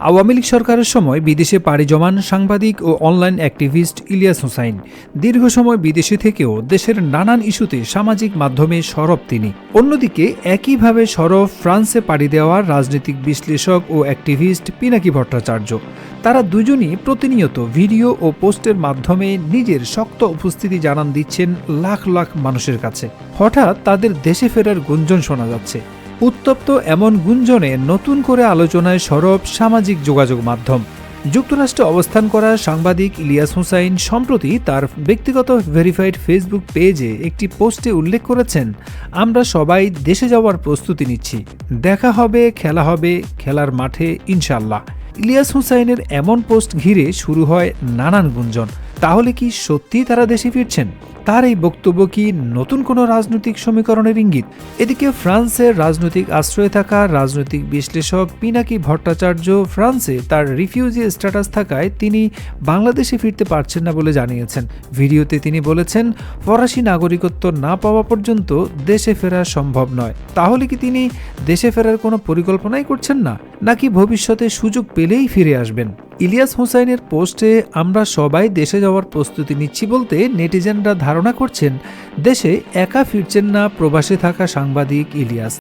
আওয়ামী লীগ সরকারের সময় বিদেশে পাড়ি জমান সাংবাদিক ও অনলাইন অ্যাক্টিভিস্ট ইলিয়াস হোসাইন। দীর্ঘ সময় বিদেশে থেকেও দেশের নানান ইস্যুতে সামাজিক মাধ্যমে সরব তিনি। অন্যদিকে, একইভাবে সরব ফ্রান্সে পাড়ি দেওয়া রাজনৈতিক বিশ্লেষক ও অ্যাক্টিভিস্ট পিনাকি ভট্টাচার্য। তারা দুজনই প্রতিনিয়ত ভিডিও ও পোস্টের মাধ্যমে নিজের শক্ত উপস্থিতি জানান দিচ্ছেন লাখ লাখ মানুষের কাছে। হঠাৎ তাদের দেশে ফেরার গুঞ্জন শোনা যাচ্ছে। উত্তপ্ত এমন গুঞ্জনে নতুন করে আলোচনায় সরব সামাজিক যোগাযোগ মাধ্যম। যুক্তরাষ্ট্রে অবস্থান করা সাংবাদিক ইলিয়াস হুসাইন সম্প্রতি তার ব্যক্তিগত ভেরিফাইড ফেসবুক পেজে একটি পোস্টে উল্লেখ করেছেন, আমরা সবাই দেশে যাওয়ার প্রস্তুতি নিচ্ছি। দেখা হবে, খেলা হবে, খেলার মাঠে ইনশাল্লাহ ইলিয়াস হুসাইনের এমন পোস্ট ঘিরে শুরু হয় নানান গুঞ্জন। তাহলে কি সত্যিই তারা দেশে ফিরছেন? তার এই বক্তব্য কি নতুন কোনো রাজনৈতিক সমীকরণের ইঙ্গিত? এদিকে ফ্রান্সের রাজনৈতিক আশ্রয়ে থাকা রাজনৈতিক বিশ্লেষক পিনাকি ভট্টাচার্য ফ্রান্সে তার রিফিউজি স্ট্যাটাস থাকায় তিনি বাংলাদেশে ফিরতে পারছেন না বলে জানিয়েছেন। ভিডিওতে তিনি বলেছেন, ফরাসি নাগরিকত্ব না পাওয়া পর্যন্ত দেশে ফেরা সম্ভব নয়। তাহলে কি তিনি দেশে ফেরার কোনো পরিকল্পনাই করছেন না? নাকি ভবিষ্যতে সুযোগ পেলেই ফিরে আসবেন? ইলিয়াস হোসাইনের পোস্টে, আমরা সবাই দেশে যাওয়ার প্রস্তুতি নিচ্ছি বলতে নেটিজেনরা ধারণা করছেন, দেশে একা ফিরছেন না প্রবাসে থাকা সাংবাদিক ইলিয়াস।